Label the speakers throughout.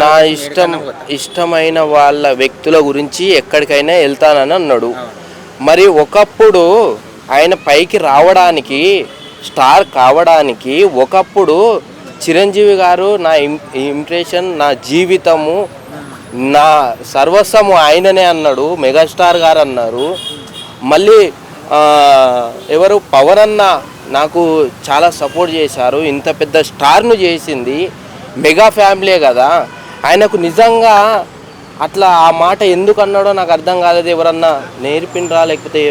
Speaker 1: నా ఇష్టం ఇష్టమైన వాళ్ళ వ్యక్తుల గురించి ఎక్కడికైనా వెళ్తానని అన్నాడు. మరి ఒకప్పుడు ఆయన పైకి రావడానికి స్టార్ కావడానికి ఒకప్పుడు చిరంజీవి గారు నా ఇం- ఇంప్రెషన్ నా జీవితము నా సర్వస్వము ఆయననే అన్నాడు మెగాస్టార్ గారు అన్నారు. మళ్ళీ ఎవరు? పవన్ అన్న నాకు చాలా సపోర్ట్ చేశారు. ఇంత పెద్ద స్టార్ను చేసింది. మెగా ఫ్యామిలీ కదా. ఆయనకు నిజంగా అట్లా ఆ మాట ఎందుకు అన్నాడో నాకు అర్థం కాలేదు ఎవరన్నా నేర్పినరా లేకపోతే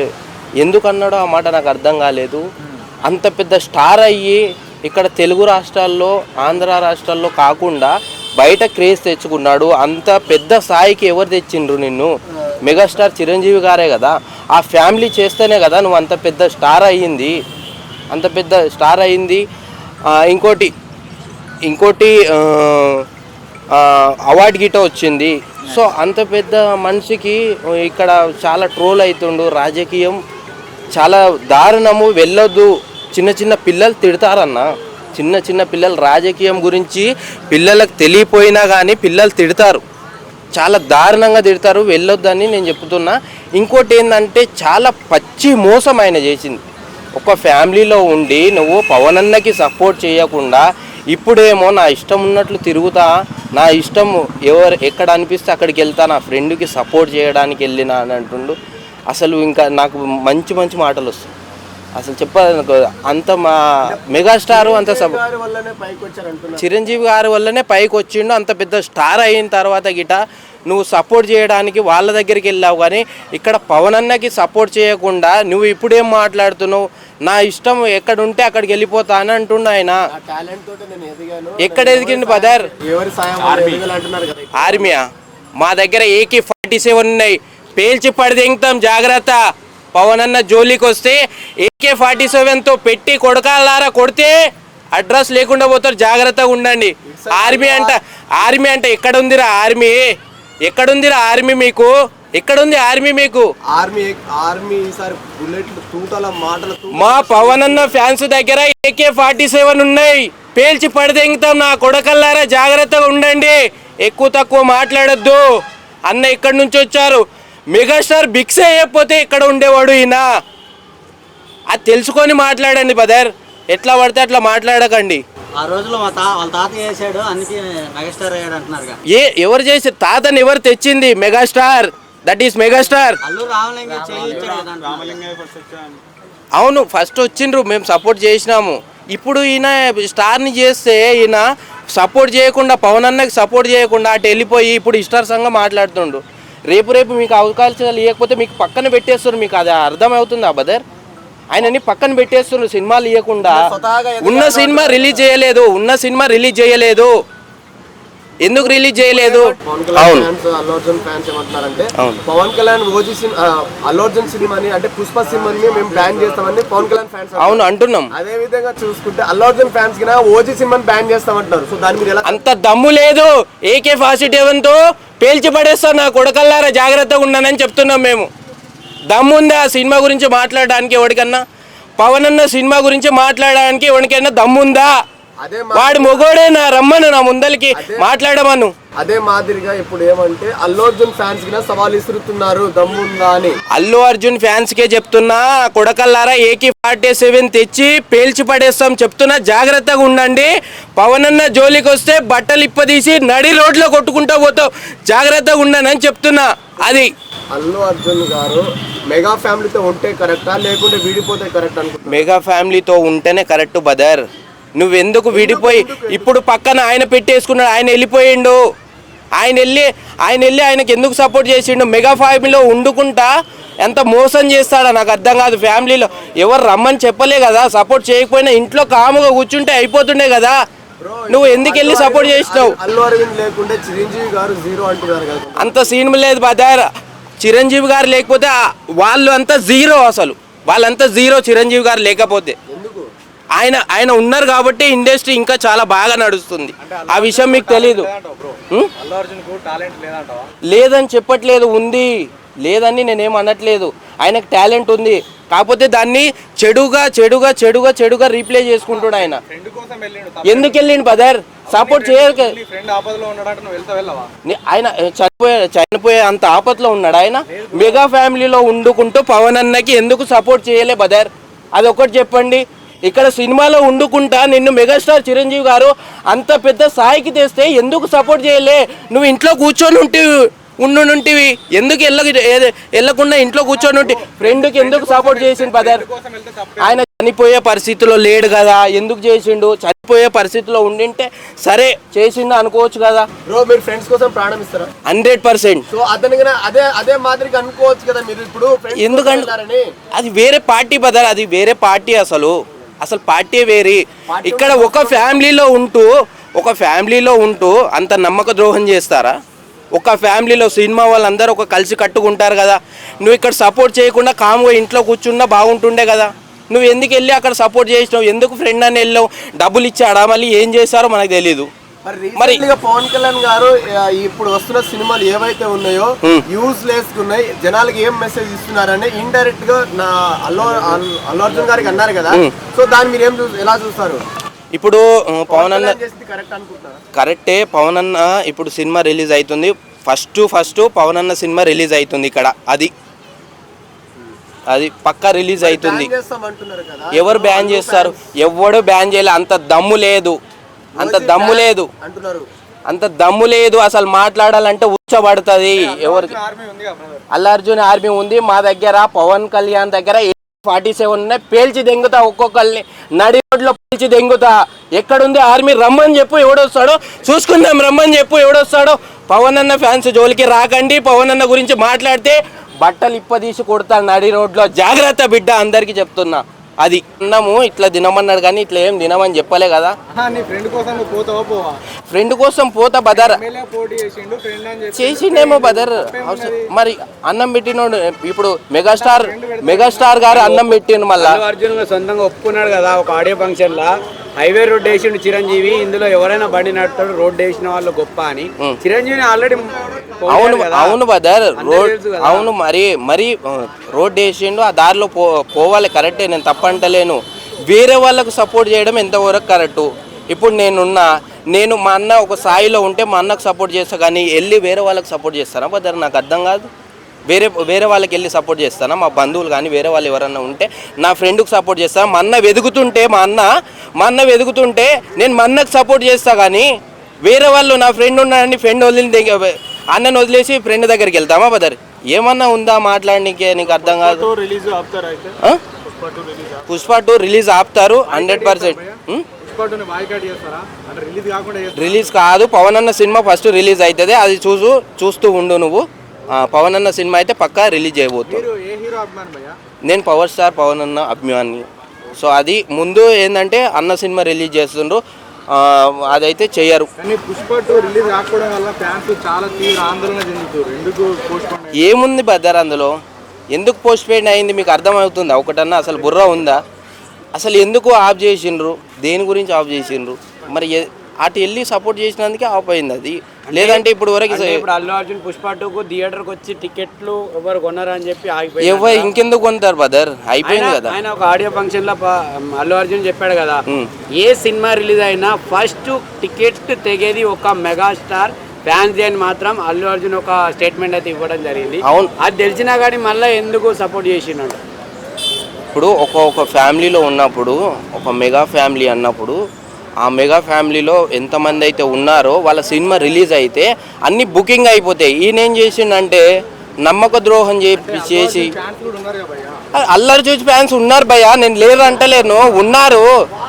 Speaker 1: ఎందుకు అన్నాడో ఆ మాట నాకు అర్థం కాలేదు. అంత పెద్ద స్టార్ అయ్యి ఇక్కడ తెలుగు రాష్ట్రాల్లో ఆంధ్ర రాష్ట్రాల్లో కాకుండా బయట క్రేజ్ తెచ్చుకున్నాడు. అంత పెద్ద స్థాయికి ఎవరు తెచ్చిండ్రు నిన్ను? మెగాస్టార్ చిరంజీవి గారే కదా. ఆ ఫ్యామిలీ చేస్తేనే కదా నువ్వు అంత పెద్ద స్టార్ అయ్యింది. అంత పెద్ద స్టార్ అయ్యింది. ఇంకోటి ఇంకోటి అవార్డు గిట వచ్చింది. సో అంత పెద్ద మనిషికి ఇక్కడ చాలా ట్రోల్ అవుతుండు రాజకీయం చాలా దారుణము. వెళ్ళొద్దు. చిన్న చిన్న పిల్లలు తిడతారన్న. చిన్న చిన్న పిల్లలు రాజకీయం గురించి పిల్లలకు తెలియపోయినా కానీ పిల్లలు తిడతారు. చాలా దారుణంగా తిడతారు. వెళ్ళొద్దని నేను చెప్తున్నా. ఇంకోటి ఏంటంటే చాలా పచ్చి మోసం ఆయన చేసింది. ఒక ఫ్యామిలీలో ఉండి నువ్వు పవన్ అన్నకి సపోర్ట్ చేయకుండా ఇప్పుడేమో నా ఇష్టం ఉన్నట్లు తిరుగుతా నా ఇష్టం ఎవరు ఎక్కడ అనిపిస్తే అక్కడికి వెళ్తా నా ఫ్రెండ్కి సపోర్ట్ చేయడానికి వెళ్ళినా అని అంటుండు. అసలు ఇంకా నాకు మంచి మంచి మాటలు వస్తాయి. అసలు చెప్పాలనుకో అంత మా మెగాస్టార్ అంత చిరంజీవి గారి వల్లనే పైకి వచ్చిండు అంత పెద్ద స్టార్ అయిన తర్వాత గిట నువ్వు సపోర్ట్ చేయడానికి వాళ్ళ దగ్గరికి వెళ్ళావు కానీ ఇక్కడ పవన్ అన్నకి సపోర్ట్ చేయకుండా నువ్వు ఇప్పుడేం మాట్లాడుతున్నావు? నా ఇష్టం ఎక్కడ ఉంటే అక్కడికి వెళ్ళిపోతా అని అంటుండు ఆయన.
Speaker 2: ఆ టాలెంట్ తోటి నేను ఎదిగాను.
Speaker 1: ఎక్కడ ఎదిగింది బదర్? ఆర్మీయా మా దగ్గర ఏకి ఫార్టీ సెవెన్ ఉన్నాయి. పేల్చి పడిదెంగుతాం జాగ్రత్త. పవన్ అన్న జోలికి వస్తే ఏకే ఫార్టీ సెవెన్తో పెట్టి కొడకాలారా కొడితే అడ్రస్ లేకుండా పోతారు. జాగ్రత్తగా ఉండండి. ఆర్మీ అంట ఆర్మీ అంటే ఎక్కడుందిరా ఆర్మీ? ఎక్కడుందిరా ఆర్మీ మీకు? ఎక్కడుంది ఆర్మీ మీకు?
Speaker 2: ఆర్మీ ఆర్మీ ఈసారి బుల్లెట్లు తూటల మాటల తూ
Speaker 1: మా పవన్ అన్న ఫ్యాన్స్ దగ్గర ఏకే ఫార్టీ సెవెన్ ఉన్నాయి. పేల్చి పడిదెంగుతాం నా కొడకల్లారా? జాగ్రత్తగా ఉండండి. ఎక్కువ తక్కువ మాట్లాడొద్దు. అన్న ఇక్కడి నుంచి వచ్చారు? మెగాస్టార్ బిక్స్ అయ్యకపోతే ఇక్కడ ఉండేవాడు ఈయన. అది తెలుసుకొని మాట్లాడండి బదర్ ఎట్లా పడితే అట్లా మాట్లాడకండి.
Speaker 3: ఆ రోజులో మా తా వాళ్ళ తాత చేశాడు? అందుకే మెగాస్టార్ అయ్యాడు అంటున్నారు
Speaker 1: ఏ ఎవరు చేసి తాతని ఎవరు తెచ్చింది? మెగాస్టార్. That is megastar. అవును ఫస్ట్ వచ్చిండ్రు. మేము సపోర్ట్ చేసినాము. ఇప్పుడు ఈయన స్టార్ని చేస్తే ఈయన సపోర్ట్ చేయకుండా పవన్ అన్నకి సపోర్ట్ చేయకుండా అటు వెళ్ళిపోయి ఇప్పుడు ఇష్టార్సంగా మాట్లాడుతుండు. రేపు రేపు మీకు అవకాశాలు ఇవ్వకపోతే మీకు పక్కన పెట్టేస్తున్నారు మీకు అది అర్థమవుతుందా బదర్ ఆయనని పక్కన పెట్టేస్తున్నారు సినిమాలు ఇవ్వకుండా ఉన్న సినిమా రిలీజ్ చేయలేదు ఉన్న సినిమా రిలీజ్ చేయలేదు. ఎందుకు రిలీజ్ చేయలేదు? అవును.
Speaker 2: ఫ్యాన్స్ అల్లు అర్జున్ ఫ్యాన్స్ ఏమంటున్నారంటే
Speaker 1: అవును.
Speaker 2: పవన్ కళ్యాణ్ ఓజీ సినిమా అల్లు అర్జున్ సినిమాని అంటే పుష్ప సినిమాని మేము బ్యాన్ చేస్తామని పవన్ కళ్యాణ్ ఫ్యాన్స్
Speaker 1: అవును అంటున్నాం.
Speaker 2: అదే విధంగా చూసుకుంటే అల్లు అర్జున్ ఫ్యాన్స్కి ఓజీ సినిమాని బ్యాన్ చేస్తామంటున్నారు. సో దాని మీద
Speaker 1: అంత దమ్ము లేదు. ఏకే ఫార్టీ తో పేల్చి పడేస్తా నా కొడకల్లారా జాగ్రత్తగా ఉన్నానని చెప్తున్నాం మేము. దమ్ముందా ఆ సినిమా గురించి మాట్లాడడానికి ఎవరికన్నా? పవన్ అన్న సినిమా గురించి మాట్లాడడానికి ఎవరికైనా దమ్ముందా వాడు మొగోడే నా రమ్మను నా ముందలికి మాట్లాడమను.
Speaker 2: అదే మాదిరిగా ఇప్పుడు ఏమంటే అల్లు అర్జున్ ఫ్యాన్స్కి సవాల్ ఇస్తున్నారు దమ్ముందా అని
Speaker 1: అల్లు అర్జున్ ఫ్యాన్స్ కే చెప్తున్నా కొడకల్లారా ఏకి ఫార్టీ సెవెన్ తెచ్చి పేల్చి పడేస్తాం చెప్తున్నా జాగ్రత్తగా ఉండండి. పవన్ అన్న జోలికి వస్తే బట్టలు ఇప్పదీసి నడి రోడ్లో కొట్టుకుంటా పోతావు. జాగ్రత్తగా ఉండనని చెప్తున్నా అది.
Speaker 2: అల్లు అర్జున్ గారు మెగా ఫ్యామిలీతో ఉంటే కరెక్టా లేకుంటే విడిపోతే కరెక్ట్ అనుకుంటున్నారు?
Speaker 1: మెగా ఫ్యామిలీతో ఉంటేనే కరెక్ట్ బదర్. నువ్వెందుకు విడిపోయి ఇప్పుడు పక్కన ఆయన పెట్టేసుకున్నాడు ఆయన వెళ్ళిపోయిండు. ఆయన వెళ్ళి ఆయన వెళ్ళి ఆయనకి ఎందుకు సపోర్ట్ చేసిండు? మెగా ఫ్యామిలీలో ఉండుకుంటా ఎంత మోసం చేస్తాడో? నాకు అర్థం కాదు. ఫ్యామిలీలో ఎవరు రమ్మని చెప్పలే కదా. సపోర్ట్ చేయకపోయినా ఇంట్లో కాముగా కూర్చుంటే అయిపోతుండే కదా. నువ్వు ఎందుకు వెళ్ళి సపోర్ట్ చేసినావు? అంత సీన్ లేదు బదార్ చిరంజీవి గారు లేకపోతే వాళ్ళు అంతా జీరో అసలు. వాళ్ళంతా జీరో చిరంజీవి గారు లేకపోతే. ఆయన ఆయన ఉన్నారు కాబట్టి ఇండస్ట్రీ ఇంకా చాలా బాగా నడుస్తుంది. ఆ విషయం మీకు తెలీదు. లేదని చెప్పట్లేదు ఉంది. లేదని నేనేం అనట్లేదు. ఆయనకు టాలెంట్ ఉంది. కాకపోతే దాన్ని చెడుగా చెడుగా చెడుగా చెడుగా రీప్లే చేసుకుంటాడు ఆయన. ఎందుకు వెళ్ళిండు బదర్? సపోర్ట్ చేయక
Speaker 4: ఆపదలో
Speaker 1: ఆయన చనిపోయే చనిపోయే అంత ఆపత్లో ఉన్నాడు ఆయన. మెగా ఫ్యామిలీలో ఉండుకుంటూ పవన్ అన్నకి ఎందుకు సపోర్ట్ చేయలే బదర్? అది ఒకటి చెప్పండి. ఇక్కడ సినిమాలో ఉండుకుంటా నిన్ను మెగాస్టార్ చిరంజీవి గారు అంత పెద్ద స్థాయికి తెస్తే ఎందుకు సపోర్ట్ చేయలే? నువ్వు ఇంట్లో కూర్చొని ఉంటివి ఉండుంటివి ఎందుకు వెళ్ళ వెళ్ళకుండా ఇంట్లో కూర్చొని ఉంటి? ఫ్రెండ్కి ఎందుకు సపోర్ట్ చేసిండు
Speaker 4: తప్ప
Speaker 1: ఆయన చనిపోయే పరిస్థితిలో లేడు కదా. ఎందుకు చేసిండు? చనిపోయే పరిస్థితిలో ఉండింటే సరే చేసిండు అనుకోవచ్చు కదా.
Speaker 2: బ్రో మీరు ఫ్రెండ్స్ కోసం ప్రాణం ఇస్తారా?
Speaker 1: Hundred percent.
Speaker 2: సో అతనికి అదే అదే మాదిరిగా అనుకోవచ్చు కదా మీరు. ఇప్పుడు
Speaker 1: ఎందుకంటే. అది వేరే పార్టీ బదర్ అది వేరే పార్టీ అసలు. అసలు పార్టీ వేరే. ఇక్కడ ఒక ఫ్యామిలీలో ఉంటూ ఒక ఫ్యామిలీలో ఉంటూ అంత నమ్మక ద్రోహం చేస్తారా? ఒక ఫ్యామిలీలో సినిమా వాళ్ళందరూ ఒక కలిసి కట్టుకుంటారు కదా. నువ్వు ఇక్కడ సపోర్ట్ చేయకుండా కామ్గా ఇంట్లో కూర్చున్నా బాగుంటుండే కదా. నువ్వు ఎందుకు వెళ్ళి అక్కడ సపోర్ట్ చేసినావు? ఎందుకు ఫ్రెండ్ అని వెళ్ళావు? డబ్బులు ఇచ్చాడా? మళ్ళీ ఏం చేస్తారో మనకు తెలియదు
Speaker 2: మరి పవన్ కళ్యాణ్ గారు ఇప్పుడు వస్తున్న సినిమాలు ఏవైతే ఉన్నాయో. యూస్ లెస్ ఉన్నాయి. జనాలకి ఏం మెసేజ్ ఇస్తున్నారని ఇండైరెక్ట్గా నా అల్లు అల్లు అర్జున్ గారికి అన్నారు కదా. సో దాన్ని మీరు ఏం ఎలా చూస్తారు?
Speaker 1: ఇప్పుడు పవన్ అన్న
Speaker 2: కరెక్ట్.
Speaker 1: పవన్ అన్న ఇప్పుడు సినిమా రిలీజ్ అవుతుంది ఫస్ట్ ఫస్ట్ పవన్ అన్న సినిమా రిలీజ్ అవుతుంది ఇక్కడ. అది. అది పక్కా రిలీజ్ అవుతుంది ఎవరు బ్యాన్ చేస్తారు? ఎవడు బ్యాన్ చేయలే. అంత దమ్ము లేదు. అంత దమ్ము లేదు.
Speaker 2: అంటున్నారు.
Speaker 1: అంత దమ్ము లేదు అసలు మాట్లాడాలంటే ఉచ్చబడుతుంది. ఎవరికి అల్లార్జున్ ఆర్మీ ఉంది మా దగ్గర పవన్ కళ్యాణ్ దగ్గర ఫార్టీ సెవెన్ ఉన్నాయి పేల్చి దెంగుతా ఒక్కొక్కరిని నడి రోడ్లో పేల్చి దెంగుతా. ఎక్కడుంది ఆర్మీ? రమ్మని చెప్పు ఎవడొస్తాడో? చూసుకుందాం రమ్మని చెప్పు ఎవడొస్తాడో? పవన్ అన్న ఫ్యాన్స్ జోలికి రాకండి పవన్ అన్న గురించి మాట్లాడితే బట్టలు ఇప్పదీసి కొడతాను నడి రోడ్లో. జాగ్రత్త బిడ్డ అందరికీ చెప్తున్నా. అది అన్నము ఇట్లా తినమన్నాడు కానీ ఇట్లా ఏం తినమని చెప్పలే కదా.
Speaker 4: ఫ్రెండ్ కోసం నువ్వు పోతావా పోవా?
Speaker 1: ఫ్రెండ్ కోసం పోతా బదర్ చేసిండేమో బదర్ మరి అన్నం పెట్టినోడు ఇప్పుడు మెగాస్టార్ మెగాస్టార్ గారు అన్నం పెట్టిండు మళ్ళా.
Speaker 5: అర్జున్ సొంతంగా ఒప్పుకున్నాడు కదా ఒక ఆడియో ఫంక్షన్ లా హైవే రోడ్ వేసిండు చిరంజీవి. ఇందులో ఎవరైనా బండి నడుపుతాడు రోడ్ వేసిన వాళ్ళు గొప్ప అని. చిరంజీవిని ఆల్రెడీ
Speaker 1: అవును అవును బదర్ రోడ్. అవును మరి మరి రోడ్ వేసిండు ఆ దారిలో పో పోవాలి కరెక్టే నేను తప్పంటలేను. వేరే వాళ్ళకు సపోర్ట్ చేయడం ఎంతవరకు కరెక్టు? ఇప్పుడు నేనున్నా నేను మా అన్న ఒక స్థాయిలో ఉంటే మా అన్నకు సపోర్ట్ చేస్తా కానీ వెళ్ళి వేరే వాళ్ళకి సపోర్ట్ చేస్తానా బదర్ నాకు అర్థం కాదు. వేరే వేరే వాళ్ళకి వెళ్ళి సపోర్ట్ చేస్తానా? మా బంధువులు కానీ వేరే వాళ్ళు ఎవరన్నా ఉంటే నా ఫ్రెండ్కి సపోర్ట్ చేస్తాను మా అన్న వెతుకుతుంటే మా అన్న మా అన్న వెతుకుతుంటే నేను మా అన్నకు సపోర్ట్ చేస్తా కానీ వేరే వాళ్ళు నా ఫ్రెండ్ ఉన్నాడని ఫ్రెండ్ వదిలిన దగ్గర అన్నని వదిలేసి ఫ్రెండ్ దగ్గరికి వెళ్తామా బదర్ ఏమన్నా ఉందా మాట్లాడడానికి నీకు అర్థం కాదు? పుష్ప టూ రిలీజ్ ఆపుతారు హండ్రెడ్ పర్సెంట్
Speaker 4: రిలీజ్
Speaker 1: కాదు పవన్ అన్న సినిమా ఫస్ట్ రిలీజ్ అవుతుంది అది చూసు చూస్తూ ఉండు నువ్వు. పవన్ అన్న సినిమా అయితే పక్కా రిలీజ్ చేయబోతుంది.
Speaker 4: భయ్యా?
Speaker 1: నేను పవర్ స్టార్ పవన్ అన్న అభిమాని. సో అది ముందు ఏంటంటే అన్న సినిమా రిలీజ్ చేస్తుండ్రు. అదైతే
Speaker 4: పోన్
Speaker 1: ఏముంది బద్దర్ అందులో? ఎందుకు పోస్ట్ పెయిన్ అయింది మీకు అర్థమవుతుందా? ఒకటన్నా అసలు బుర్ర ఉందా? అసలు ఎందుకు ఆఫ్ చేసిండ్రు? దేని గురించి ఆఫ్ చేసిండ్రు? మరి అటు వెళ్ళి సపోర్ట్ చేసినందుకే ఆఫ్ అయింది అది. లేదంటే ఇప్పుడు వరకు
Speaker 5: ఇప్పుడు అల్లు అర్జున్ పుష్ప టూకు థియేటర్కి వచ్చి టికెట్లు ఎవరు కొనరు అని చెప్పి ఆగిపోయి
Speaker 1: ఎవరు ఇంకెందుకు కొంటారు బదర్ అయిపోయింది కదా.
Speaker 5: ఆయన ఒక ఆడియో ఫంక్షన్లో అల్లు అర్జున్ చెప్పాడు కదా. ఏ సినిమా రిలీజ్ అయినా ఫస్ట్ టికెట్ తెగేది ఒక మెగాస్టార్ ఫ్యాన్స్ అని మాత్రం అల్లు అర్జున్ ఒక స్టేట్మెంట్ అయితే ఇవ్వడం జరిగింది.
Speaker 1: అవును.
Speaker 5: అది తెలిసినా కానీ మళ్ళీ ఎందుకు సపోర్ట్ చేసిండు?
Speaker 1: ఇప్పుడు ఒక ఒక ఫ్యామిలీలో ఉన్నప్పుడు ఒక మెగా ఫ్యామిలీ అన్నప్పుడు ఆ మెగా ఫ్యామిలీలో ఎంతమంది అయితే ఉన్నారో వాళ్ళ సినిమా రిలీజ్ అయితే అన్ని బుకింగ్ అయిపోతాయి. ఈయన ఏం చేసిండంటే నమ్మక ద్రోహం చేసి
Speaker 4: ఫ్యాన్స్ కూడా ఉన్నారు కదా భయ్యా?
Speaker 1: అల్లరి చూసి ఫ్యాన్స్ ఉన్నారు భయ్యా. నేను లేరు అంటలేను ఉన్నారు.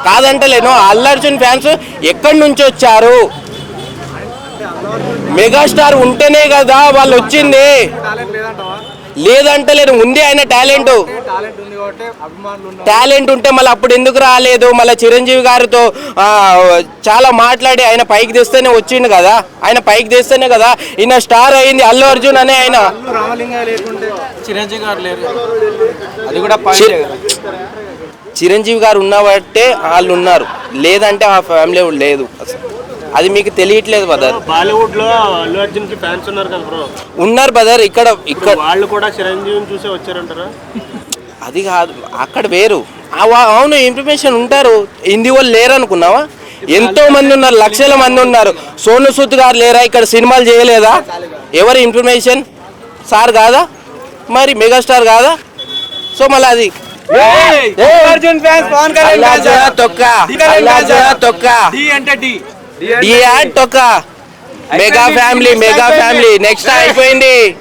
Speaker 1: కాదంటలేను. అల్లర్జున్ ఫ్యాన్స్ ఎక్కడి నుంచి వచ్చారు? మెగాస్టార్ ఉంటేనే కదా వాళ్ళు వచ్చింది. లేదంటలేను ఉంది ఆయన టాలెంట్.
Speaker 4: టాలెంట్
Speaker 1: ఉంటే మళ్ళీ అప్పుడు ఎందుకు రాలేదు? మళ్ళీ చిరంజీవి గారితో చాలా మాట్లాడి ఆయన పైకి తెస్తేనే వచ్చిండు కదా? ఆయన పైకి తెస్తేనే కదా? ఈయన స్టార్ అయింది అల్లు అర్జున్ అనే ఆయన.
Speaker 5: చిరంజీవి గారు
Speaker 1: ఉన్నబట్టే వాళ్ళు ఉన్నారు. లేదంటే ఆ ఫ్యామిలీ లేదు అసలు. అది మీకు తెలియట్లేదు బదర్
Speaker 6: బాలీవుడ్లో అల్లు అర్జున్కి ఫ్యాన్స్ ఉన్నారు కదా బ్రో
Speaker 1: ఉన్నారు బదర్ ఇక్కడ ఇక్కడ
Speaker 6: వాళ్ళు కూడా చిరంజీవిని చూసే వచ్చారంటారా?
Speaker 1: అది కాదు అక్కడ వేరు. అవును ఇన్ఫర్మేషన్ ఉంటారు. హిందీ వాళ్ళు లేరు అనుకున్నావా? ఎంతో మంది ఉన్నారు లక్షల మంది ఉన్నారు. సోను సూద్ గారు లేరా? ఇక్కడ సినిమాలు చేయలేదా? ఎవరి ఇన్ఫర్మేషన్ సార్ కాదా? మరి మెగాస్టార్ కాదా? సో మళ్ళీ అది.
Speaker 5: అర్జున్ ఫ్యాన్స్ పవన్ కళ్యాణ్
Speaker 1: అల్లాజా తొక్క. తొక్క.
Speaker 5: డి అంటే డి.
Speaker 1: డి యాడ్ తొక్క mega family mega family next అయిపోయింది.